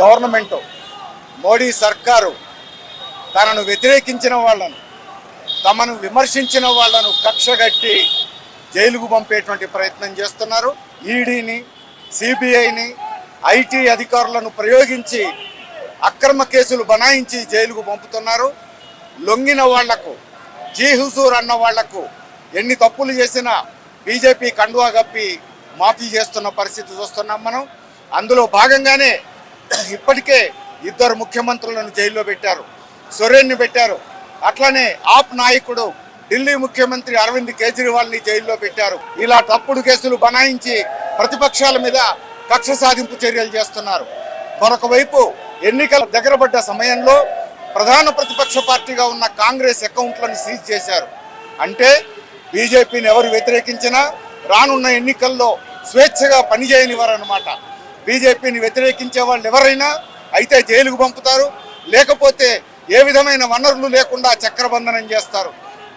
Government Modi సర్కారు తనను వ్యతిరేకించిన వాళ్ళను తమను విమర్శించిన వాళ్ళను కక్షగట్టి జైలుకు పంపేటువంటి ప్రయత్నం చేస్తున్నారు. ఈడీని సిబిఐని ఐటీ అధికారులను ప్రయోగించి అక్రమ కేసులు బనాయించి జైలుకు పంపుతున్నారు. లొంగిన వాళ్ళకు జీ హుజూర్ అన్న వాళ్ళకు ఎన్ని తప్పులు చేసినా బీజేపీ కండువా కప్పి మాఫీ చేస్తున్న పరిస్థితి చూస్తున్నాం మనం. అందులో భాగంగానే ఇప్పటికే ఇద్దరు ముఖ్యమంత్రులను జైల్లో పెట్టారు సొరేన్ని పెట్టారు. అట్లనే ఆప్ నాయకుడు ఢిల్లీ ముఖ్యమంత్రి అరవింద్ కేజ్రీవాల్ని జైల్లో పెట్టారు. ఇలా తప్పుడు కేసులు బనాయించి ప్రతిపక్షాల మీద కక్ష సాధింపు చర్యలు చేస్తున్నారు. మరొక వైపు ఎన్నికల దగ్గరపడ్డ సమయంలో ప్రధాన ప్రతిపక్ష పార్టీగా ఉన్న కాంగ్రెస్ అకౌంట్లను సీజ్ చేశారు. అంటే బీజేపీని ఎవరు వ్యతిరేకించినా రానున్న ఎన్నికల్లో స్వేచ్ఛగా పనిచేయనివారన్నమాట బీజేపీని వ్యతిరేకించే వాళ్ళు ఎవరైనా అయితే జైలుకు పంపుతారు. లేకపోతే ఏ విధమైన వనరులు లేకుండా చక్రబంధనం చేస్తారు.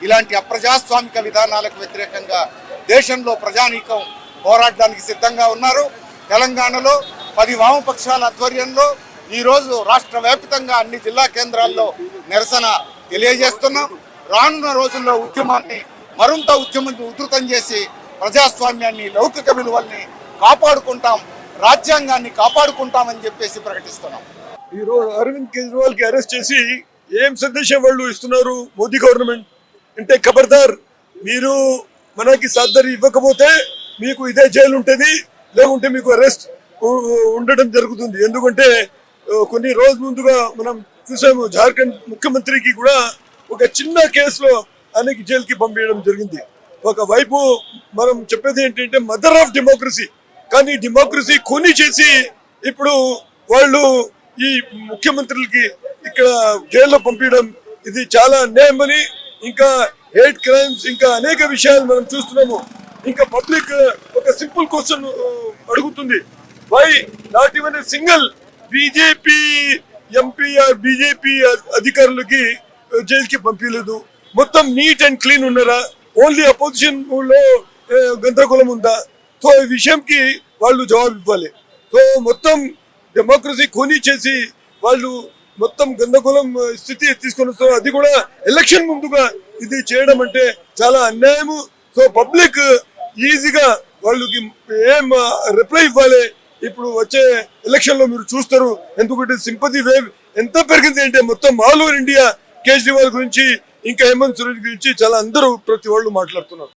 ఇలాంటి అప్రజాస్వామిక విధానాలకు వ్యతిరేకంగా దేశంలో ప్రజానీకం పోరాడడానికి సిద్ధంగా ఉన్నారు. తెలంగాణలో పది వామపక్షాల ఆధ్వర్యంలో ఈరోజు రాష్ట్ర వ్యాప్తంగా అన్ని జిల్లా కేంద్రాల్లో నిరసన తెలియజేస్తున్నాం. రానున్న రోజుల్లో ఉద్యమాన్ని మరింత ఉద్యమం ఉధృతం చేసి ప్రజాస్వామ్యాన్ని లౌకిక విలువల్ని కాపాడుకుంటాం. రాజ్యాంగాన్ని కాపాడుకుంటామని చెప్పేసి ప్రకటిస్తున్నాం. ఈరోజు అరవింద్ కేజ్రీవాల్కి అరెస్ట్ చేసి ఏం సందేశం వాళ్ళు ఇస్తున్నారు మోదీ గవర్నమెంట్? అంటే ఖబర్దార్ మీరు మనకి సర్దరి ఇవ్వకపోతే మీకు ఇదే జైలు ఉంటుంది లేకుంటే మీకు అరెస్ట్ ఉండడం జరుగుతుంది. ఎందుకంటే కొన్ని రోజుల ముందుగా మనం చూసాము జార్ఖండ్ ముఖ్యమంత్రికి కూడా ఒక చిన్న కేసులో ఆయనకి జైలుకి పంపించడం జరిగింది. ఒకవైపు మనం చెప్పేది ఏంటంటే మదర్ ఆఫ్ డెమోక్రసీ. కానీ డెమోక్రసీ కొని చేసి ఇప్పుడు వాళ్ళు ఈ ముఖ్యమంత్రులకి ఇక్కడ జైల్లో పంపించడం ఇది చాలా అన్యాయమని ఇంకా హేట్ క్రైమ్స్ ఇంకా అనేక విషయాలు మనం చూస్తున్నాము. ఇంకా పబ్లిక్ ఒక సింపుల్ క్వశ్చన్ అడుగుతుంది. Why not even single BJP MP or BJP అధికారులకి జైలుకి పంపించలేదు? మొత్తం నీట్ అండ్ క్లీన్ ఉన్నారా? ఓన్లీ అపోజిషన్లో గందరగోళం ఉందా? సో ఈ విషయంకి వాళ్ళు జవాబు ఇవ్వాలి. సో మొత్తం డెమోక్రసీ ఖూనీ చేసి వాళ్ళు మొత్తం గందగోళం స్థితి తీసుకొని వస్తారు. అది కూడా ఎలక్షన్ ముందుగా ఇది చేయడం అంటే చాలా అన్యాయము. సో పబ్లిక్ ఈజీగా వాళ్ళకి ఏం రిప్లై ఇవ్వాలి. ఇప్పుడు వచ్చే ఎలక్షన్లో మీరు చూస్తారు. ఎందుకంటే సింపతి వేవ్ ఎంత పెరిగింది అంటే మొత్తం ఆల్ ఓవర్ ఇండియా కేజ్రీవాల్ గురించి ఇంకా హేమంత్ సోరెన్ గురించి చాలా అందరూ ప్రతి వాళ్ళు మాట్లాడుతున్నారు.